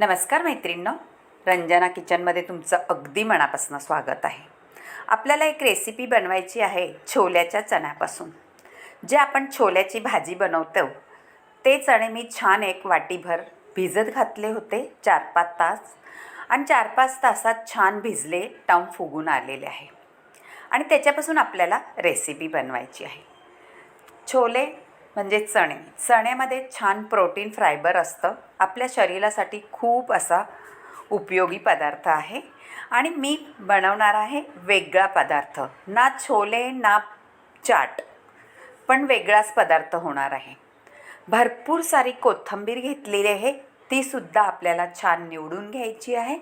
नमस्कार मैत्रिणींनो. रंजना किचनमध्ये तुमचं अगदी मनापासून स्वागत आहे. आपल्याला एक रेसिपी बनवायची आहे छोल्याच्या चण्यापासून. जे आपण छोल्याची भाजी बनवतो ते चणे मी छान एक वाटीभर भिजत घातले होते चार पाच तास. आणि चार पाच तासात छान भिजले टाऊन फुगून आलेले आहे. आणि त्याच्यापासून आपल्याला रेसिपी बनवायची आहे. छोले म्हणजे चणे. चण्यामध्ये छान प्रोटीन फायबर असतं. आपल्या शरीरासाठी खूप असा उपयोगी पदार्थ आहे. आणि मी बनवणार आहे वेगळा पदार्थ. ना छोले ना चाट. पण वेगळाच पदार्थ होणार आहे. भरपूर सारी कोथिंबीर घेतलेली आहे. तीसुद्धा आपल्याला छान निवडून घ्यायची आहे.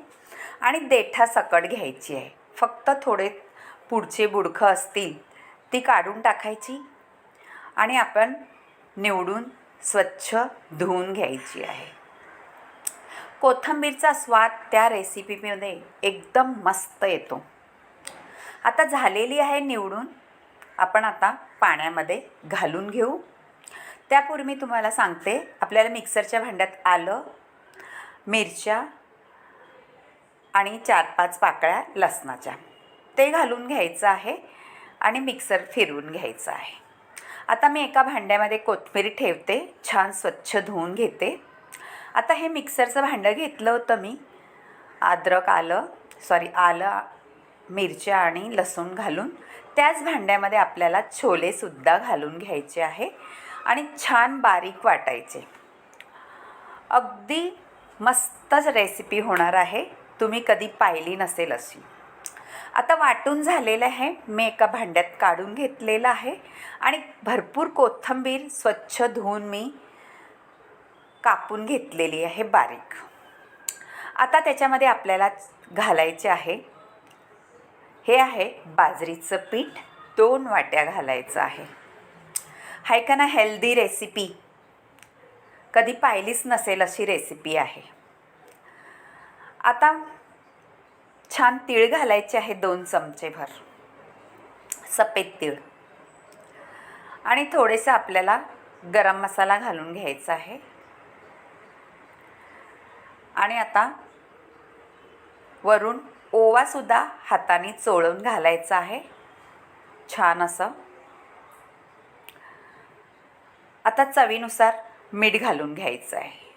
आणि देठा सकट घ्यायची आहे. फक्त थोडे पुढचे बुडखं असतील ती काढून टाकायची. आणि आपण निवडून स्वच्छ धुवून घ्यायची आहे. कोथिंबीरचा स्वाद त्या रेसिपीमध्ये एकदम मस्त येतो. आता झालेली आहे निवडून. आपण आता पाण्यामध्ये घालून घेऊ. त्यापूर्वी मी तुम्हाला सांगते आपल्याला मिक्सरच्या भांड्यात आलं मिरच्या आणि चार पाच पाकळ्या लसणाच्या. ते घालून घ्यायचं आहे आणि मिक्सर फिरवून घ्यायचं आहे. आता मी एका भांड्यामध्ये कोथमीर ठेवते. छान स्वच्छ धुवून घेते. आता हे मिक्सरचं भांडं घेतलं होतं मी. अद्रक आलं सॉरी आलं मिरच्या आणि लसूण घालून. त्याच भांड्यामध्ये आपल्याला छोलेसुद्धा घालून घ्यायचे आहे आणि छान बारीक वाटायचे. अगदी मस्तच रेसिपी होणार आहे. तुम्ही कधी पाहिली नसेल अशी. आता वाटून झालेलं आहे. मी एका भांड्यात काढून घेतलेलं आहे. आणि भरपूर कोथिंबीर स्वच्छ धुवून मी कापून घेतलेली आहे बारीक. आता त्याच्यामध्ये आपल्याला घालायचे आहे. हे आहे बाजरीचं पीठ. दोन वाट्या घालायचं आहे. हाय का ना हेल्दी रेसिपी? कधी पाहिलीच नसेल अशी रेसिपी आहे. आता छान तीळ घालायचे आहे दोन चमचेभर. सफेद तीळ. आणि थोडेसं आपल्याला गरम मसाला घालून घ्यायचा आहे. आणि आता वरून ओवासुद्धा हाताने चोळून घालायचा आहे. छान असं. आता चवीनुसार मीठ घालून घ्यायचं आहे.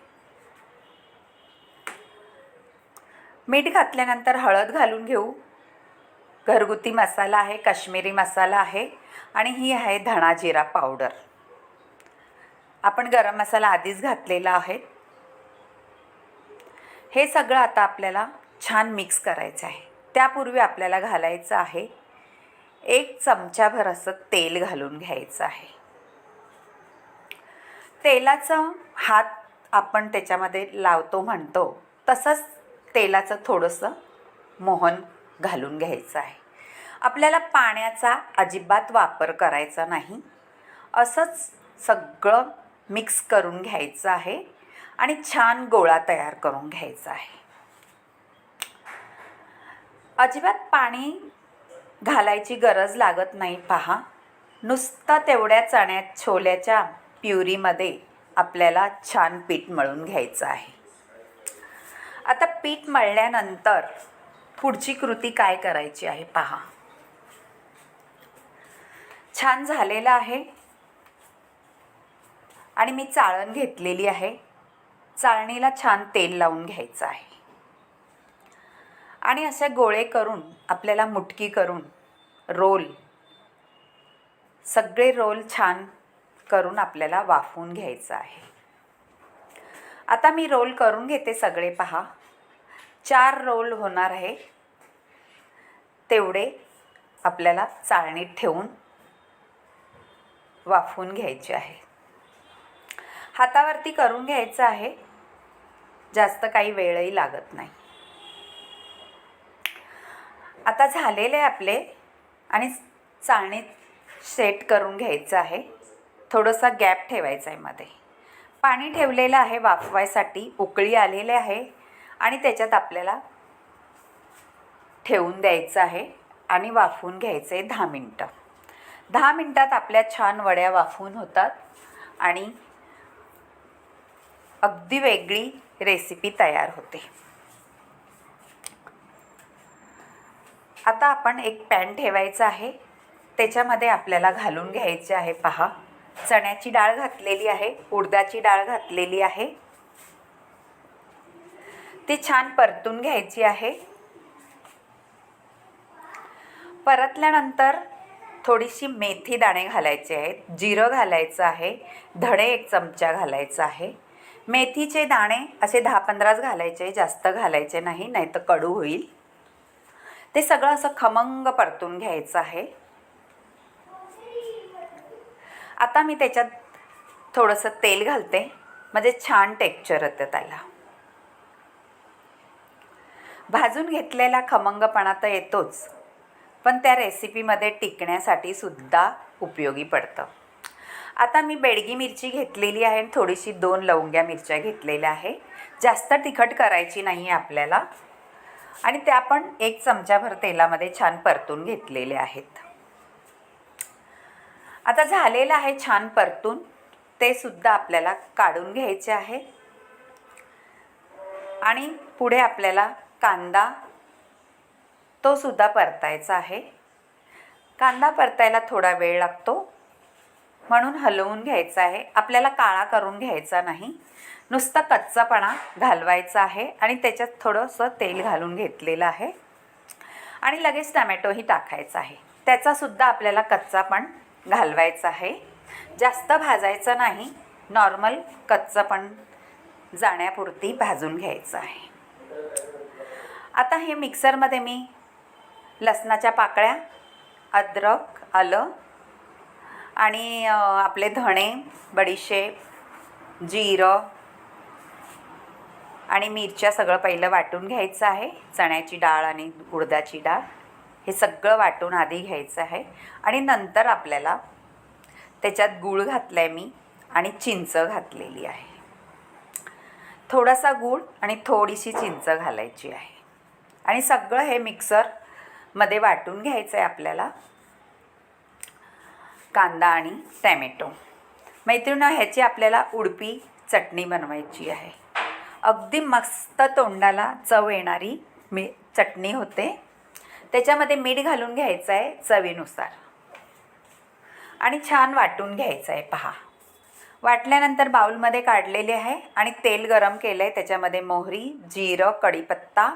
मीठ घातल्यानंतर हळद घालून घेऊ. घरगुती मसाला आहे काश्मीरी मसाला आहे आणि ही आहे धणा जिरा पावडर. आपण गरम मसाला आधीच घातलेला आहे. हे सगळं आता आपल्याला छान मिक्स करायचं आहे. त्यापूर्वी आपल्याला घालायचं आहे एक चमचाभर असं तेल घालून घ्यायचं आहे. तेलाचा हात आपण त्याच्यामध्ये लावतो म्हणतो. तसंच तेलाचं थोडंसं मोहन घालून घ्यायचं आहे. आपल्याला पाण्याचा अजिबात वापर करायचा नाही. असंच सगळं मिक्स करून घ्यायचं आहे आणि छान गोळा तयार करून घ्यायचा आहे. अजिबात पाणी घालायची गरज लागत नाही पहा. नुसतं तेवढ्या चण्यात छोल्याच्या प्युरीमध्ये आपल्याला छान पीठ मळून घ्यायचं आहे. आता पीठ मळल्यानंतर पुढची कृती काय करायची आहे पहा. छान झालेलं आहे. आणि मी चाळण घेतलेली आहे. चाळणीला छान तेल लावून घ्यायचं आहे. आणि असे गोळे करून आपल्याला मुटकी करून रोल सगळे रोल छान करून आपल्याला वाफवून घ्यायचं आहे. आता मी रोल करून घेते सगळे पहा. चार रोल होणार आहे. तेवढे आपल्याला चाळणीत ठेवून वाफवून घ्यायचे आहे. हातावरती करून घ्यायचं आहे. जास्त काही वेळही लागत नाही. आता झालेले आपले आणि चाळणीत सेट करून घ्यायचं आहे. थोडंसं गॅप ठेवायचा आहे मध्ये. पाणी ठेवलेलं आहे वाफवायसाठी. उकळी आलेले आहे. आणि त्याच्यात आपल्याला ठेवून द्यायचं आहे आणि वाफवून घ्यायचं आहे दहा मिनटं. दहा मिनटात आपल्या छान वड्या वाफवून होतात आणि अगदी वेगळी रेसिपी तयार होते. आता आपण एक पॅन ठेवायचं आहे. त्याच्यामध्ये आपल्याला घालून घ्यायचे आहे पहा. चण्याची डाळ घातलेली आहे उडदाची डाळ घातलेली आहे. ती छान परतून घ्यायची आहे. परतल्यानंतर थोडीशी मेथी दाणे घालायचे आहेत. जिरं घालायचं आहे. धणे एक चमचा घालायचा आहे. मेथीचे दाणे असे दहा पंधराच घालायचे जास्त घालायचे नाही नाही तर कडू होईल. ते सगळं असं खमंग परतून घ्यायचं आहे. आता मी त्याच्यात थोडंसं तेल घालते. म्हणजे छान टेक्चर येतं त्याला. भाजून घेतलेला खमंगपणा तर येतोच पण त्या रेसिपीमध्ये टिकण्यासाठी सुद्धा उपयोगी पडतं. आता मी बेडगी मिरची घेतलेली आहे आणि थोडीशी दोन लवंग्या मिरच्या घेतलेल्या आहे. जास्त तिखट करायची नाही आहे आपल्याला. आणि त्या पण एक चमचाभर तेलामध्ये छान परतून घेतलेले आहेत. आता झालेलं आहे छान परतून. ते सुद्धा आपल्याला काढून घ्यायचे आहे. आणि पुढे आपल्याला कांदा तो सुद्धा परतायचा आहे. कांदा परतायला थोडा वेळ लागतो. म्हणून हलवून घ्यायचा आहे. आपल्याला काळा करून घ्यायचा नाही. नुसता कच्चापणा घालवायचा आहे आणि त्याच्यात थोडंसं तेल घालून घेतलेलं आहे. आणि लगेच टमॅटोही टाकायचा आहे. त्याचासुद्धा आपल्याला कच्चापण घालवायचा आहे. जास्त भाजायचं नाही. नॉर्मल कच्चं पण जाण्यापुरती भाजून घ्यायचं आहे. आता हे मिक्सरमध्ये मी लसणाच्या पाकळ्या अद्रक आलं आणि आपले धणे बडीशेप जिरं आणि मिरच्या सगळं पहिलं वाटून घ्यायचं आहे. चण्याची डाळ आणि उडदाची डाळ हे सगळं वाटून आधी घ्यायचं आहे. आणि नंतर आपल्याला त्याच्यात गूळ घातला आहे मी आणि चिंच घातलेली आहे. थोडासा गूळ आणि थोडीशी चिंच घालायची आहे. आणि सगळं हे मिक्सरमध्ये वाटून घ्यायचं आहे आपल्याला. कांदा आणि टॅमॅटो. मैत्रिणी ह्याची आपल्याला उडपी चटणी बनवायची आहे. अगदी मस्त तोंडाला चव येणारी मी चटणी होते. त्याच्यामध्ये मीठ घालून घ्यायचं आहे चवीनुसार. आणि छान वाटून घ्यायचं आहे पहा. वाटल्यानंतर बाऊलमध्ये काढलेले आहे आणि तेल गरम केलं आहे त्याच्यामध्ये मोहरी जिरं कढीपत्ता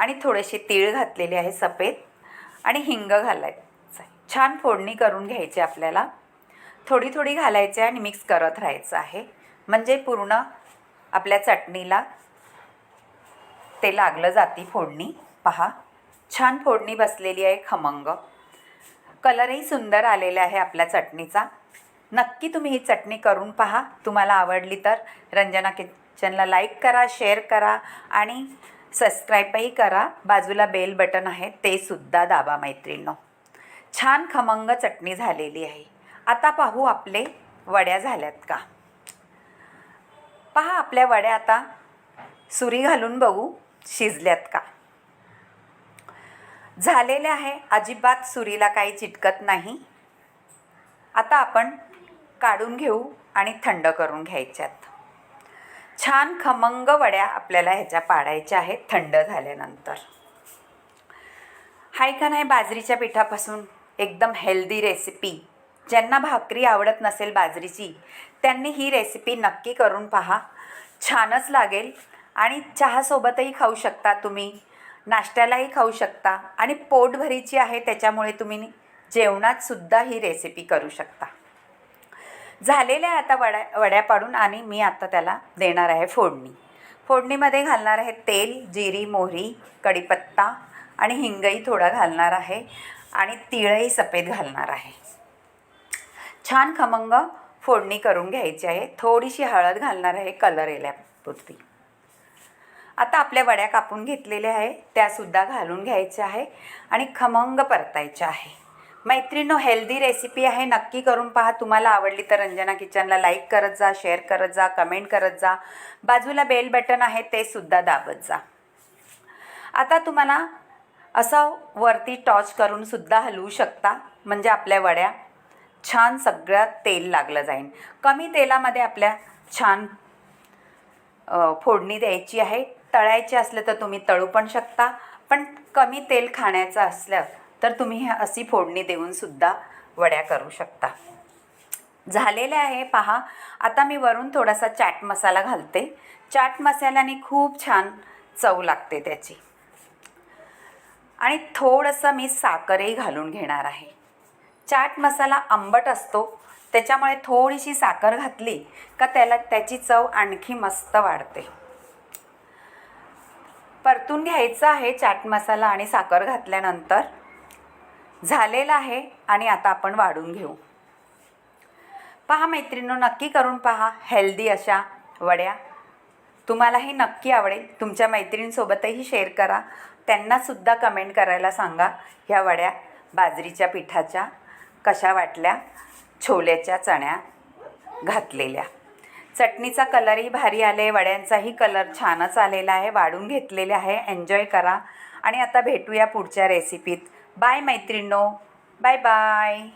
आणि थोडेसे तीळ घातलेले आहे सफेद आणि हिंग घालायचं आहे. छान फोडणी करून घ्यायची आपल्याला. थोडी थोडी घालायची आहे आणि मिक्स करत राहायचं आहे. म्हणजे पूर्ण आपल्या चटणीला ते लागलं जाती फोडणी. पहा छान फोडणी बसलेली आहे खमंग. कलरही सुंदर आलेला आहे आपल्या चटणीचा. नक्की तुम्ही ही चटणी करून पहा. तुम्हाला आवडली तर रंजना किचनला लाईक करा शेअर करा आणि सबस्क्राईबही करा. बाजूला बेल बटन आहे. ते सुद्धा दाबा मैत्रिणींनो. छान खमंग चटणी झालेली आहे. आता पाहू आपले वड्या झाल्यात का? पहा आपल्या वड्या आता सुरी घालून बघू शिजल्यात का? झालेले आहे. अजिबात सुरीला काही चिटकत नाही. आता आपण काढून घेऊ आणि थंड करून घ्यायच्यात. छान खमंग वड्या आपल्याला ह्याच्या पाडायच्या आहेत थंड झाल्यानंतर. हाय का नाही बाजरीच्या पिठापासून? एकदम हेल्दी रेसिपी ज्यांना भाकरी आवडत नसेल बाजरीची त्यांनी ही रेसिपी नक्की करून पहा. छानच लागेल. आणि चहासोबतही खाऊ शकता तुम्ही. नाश्त्यालाही खाऊ शकता. आणि पोटभरीची आहे त्याच्यामुळे तुम्ही जेवणातसुद्धा ही रेसिपी करू शकता. झालेल्या आहे आता वड्या वड्या पाडून आणि मी आता त्याला देणार आहे फोडणी. फोडणीमध्ये घालणार आहे तेल जिरी मोहरी कढीपत्ता आणि हिंगही थोडा घालणार आहे आणि तिळही सफेद घालणार आहे. छान खमंग फोडणी करून घ्यायची आहे. थोडीशी हळद घालणार आहे कलर येण्यापुरती आता आपल्या वड्या कापून घेतलेल्या आहे. त्यासुद्धा घालून घ्यायच्या आहे आणि खमंग परतायच्या आहे. मैत्रिणो हेल्दी रेसिपी आहे नक्की करून पहा. तुम्हाला आवडली तर रंजना किचनला लाईक करत जा शेअर करत जा कमेंट करत जा. बाजूला बेल बटन आहे ते सुद्धा दाबत जा. आता तुम्हाला असं वरती टॉच करून सुद्धा हलवू शकता. म्हणजे आपल्या वड्या छान सगळ्यात तेल लागलं जाईल. कमी तेलामध्ये आपल्या छान फोडणी द्यायची आहे. तळायची असले तर तुम्ही तळू पण शकता. पण कमी तेल खाण्याचं असलं तर तुम्ही ह्या अशी फोडणी देऊनसुद्धा वड्या करू शकता. झालेले आहे पहा. आता मी वरून थोडासा चाट मसाला घालते. चाट मसाल्याने खूप छान चव लागते त्याची. आणि थोडंसं मी साखरही घालून घेणार आहे. चाट मसाला आंबट असतो त्याच्यामुळे थोडीशी साखर घातली का त्याला त्याची चव आणखी मस्त वाढते. परतून घ्यायचं आहे चाट मसाला आणि साखर घातल्यानंतर. झालेलं आहे आणि आता आपण वाढून घेऊ. पहा मैत्रिणींनो नक्की करून पहा हेल्दी अशा वड्या. तुम्हालाही नक्की आवडेल. तुमच्या मैत्रिणींसोबतही शेअर करा. त्यांनासुद्धा कमेंट करायला सांगा ह्या वड्या बाजरीच्या पिठाच्या कशा वाटल्या? छोल्याच्या चण्या घातलेल्या. चटणीचा कलरही भारी आले वड्यांचाही कलर छानच आलेला आहे. वाढून घेतलेले आहे. एन्जॉय करा. आणि आता भेटूया पुढच्या रेसिपीत बाय मैत्रिणो बाय बाय.